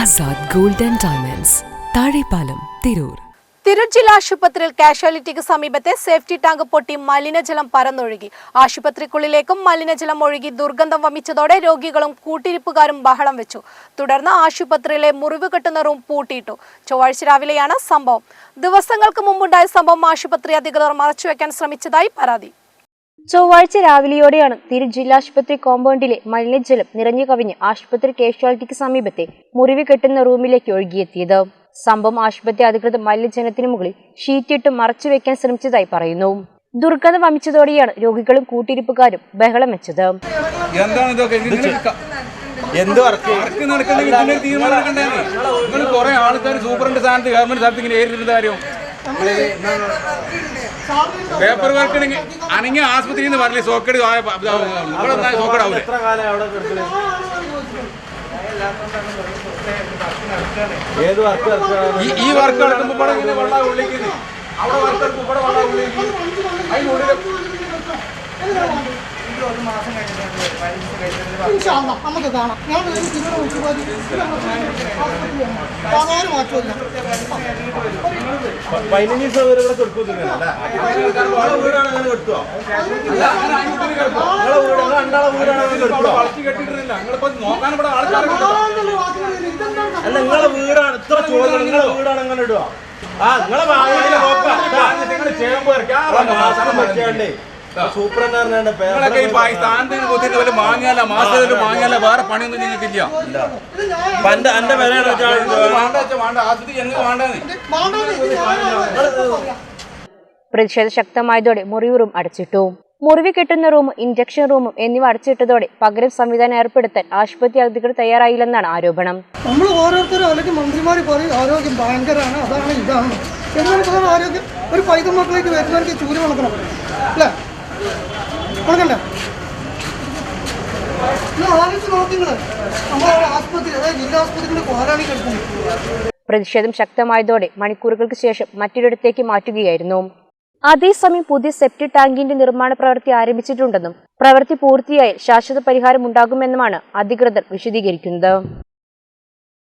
Azad gold and diamonds. Thazhepalam Tirur. Tirur ജില്ലാ ആശുപത്രിയിൽ കാഷ്വാലിറ്റിക്ക് സമീപത്തെ സേഫ്റ്റി ടാങ്ക് പൊട്ടി മലിനജലം പരന്നൊഴുകി. ആശുപത്രിക്കുള്ളിലേക്കും മലിനജലം ഒഴുകി ദുർഗന്ധം വമിച്ചതോടെ രോഗികളും കൂട്ടിരിപ്പുകാരും ബഹളം വെച്ചു. തുടർന്ന് ആശുപത്രിയിലെ മുറിവ് കെട്ടുന്ന റൂം പൂട്ടിയിട്ടു. ചൊവ്വാഴ്ച രാവിലെയാണ് സംഭവം. ദിവസങ്ങൾക്ക് മുമ്പുണ്ടായ സംഭവം ആശുപത്രി അധികൃതർ മറച്ചുവെക്കാൻ ശ്രമിച്ചതായി പരാതി. ചൊവ്വാഴ്ച രാവിലെയോടെയാണ് തിരു ജില്ലാശുപത്രി കോമ്പൗണ്ടിലെ മലിനജലം നിറഞ്ഞു കവിഞ്ഞ് ആശുപത്രി കാഷ്വാലിറ്റിക്ക് സമീപത്തെ മുറിവ് കെട്ടുന്ന റൂമിലേക്ക് ഒഴുകിയെത്തിയത്. സംഭവം ആശുപത്രി അധികൃതർ മലിനജലത്തിന് മുകളിൽ ഷീറ്റിട്ട് മറച്ചു വെക്കാൻ ശ്രമിച്ചതായി പറയുന്നു. ദുർഗന്ധം വമിച്ചതോടെയാണ് രോഗികളും കൂട്ടിരിപ്പുകാരും ബഹളം വെച്ചത്. എന്ത് വർക്ക് വർക്ക് തീരുമാനം കുറെ ആൾക്കാർ സൂപ്രണ്ട് സ്ഥാനത്ത് ഗവൺമെന്റ് സ്ഥലത്ത് ഇങ്ങനെ ഏറിയിരുന്ന കാര്യം. പേപ്പർ വർക്ക് ആണെങ്കിൽ ആശുപത്രിയിൽ നിന്ന് പറഞ്ഞില്ലേ സോക്കേട് ഇവിടെ സോക്കേട് ആവൂലേ? എത്ര കാലം അവിടെ കിടക്കണേ ഏത് വർക്ക് ഈ ഈ വർക്ക് നടക്കുമ്പോൾ ഇവിടെ ഇങ്ങനെ വെള്ളം ഉള്ളിക്കുന്നത് അവിടെ വർക്ക് നടക്കുമ്പോൾ ഇവിടെ വെള്ളം ഉള്ളിക്കുന്നത് അതിനുള്ളിൽ ഇൻഷാല്ലാ, നമുക്ക് കാണാം. ഞാൻ അങ്ങനെ മാറ്റമില്ല. പതിനഞ്ച് ദിവസം വരെ ഇവിടെ കൊടുക്കുന്നില്ല നിങ്ങളെ വീടാണ് അങ്ങനെ കൊടുത്തോ നിങ്ങളെ വീട് നിങ്ങളെ രണ്ടാളെ വീടാണ് അങ്ങനെ കൊടുത്തോ വളർത്തി കെട്ടിട്ടില്ല നിങ്ങളിപ്പോ നോക്കാൻ ഇവിടെ ആൾക്കാരെ അല്ല നിങ്ങളെ വീടാണ്. ഇത്ര ചോദ്യം നിങ്ങളെ വീടാണ് അങ്ങനെ ഇടുക. ആ നിങ്ങളെ വാങ്ങലിനെ നോക്കാം നിങ്ങൾ ചെയ്യുമ്പോൾ പറഞ്ഞാണ്ട് നിങ്ങളൊക്കെ ഈ സ്ഥാനത്ത് കുത്തിയിട്ട് വല്ല മാങ്ങിയാല മാസത്തിൽ മാങ്ങിയാല വേറെ പണിയൊന്നും നിങ്ങൾക്കില്ല. പണ്ട് എന്റെ വില പ്രതിഷേധം ശക്തമായതോടെ മുറിവ് റൂം അടച്ചിട്ടു. മുറിവ് കെട്ടുന്ന റൂമും ഇഞ്ചക്ഷൻ റൂമും എന്നിവ അടച്ചിട്ടതോടെ പകരം സംവിധാനം ഏർപ്പെടുത്താൻ ആശുപത്രി അധികൃതർ തയ്യാറായില്ലെന്നാണ് ആരോപണം. നമ്മൾ ഓരോരുത്തരും അല്ലെങ്കിൽ മന്ത്രിമാർ പറയും ആരോഗ്യം ഭയങ്കരമാണ് അതാണ് ഇതാണ്. എന്നാൽ ആരോഗ്യം ഒരു പൈതം മക്കളേക്ക് വരുന്നവർക്ക് ചൂര് വളർത്തണം. അല്ലേ? കിടക്കുന്നു. പ്രതിഷേധം ശക്തമായതോടെ മണിക്കൂറുകൾക്ക് ശേഷം മറ്റൊരിടത്തേക്ക് മാറ്റുകയായിരുന്നു. അതേസമയം പുതിയ സെപ്റ്റി ടാങ്കിന്റെ നിർമ്മാണ പ്രവൃത്തി ആരംഭിച്ചിട്ടുണ്ടെന്നും പ്രവൃത്തി പൂർത്തിയായി ശാശ്വത പരിഹാരം ഉണ്ടാകുമെന്നുമാണ് അധികൃതർ വിശദീകരിക്കുന്നത്.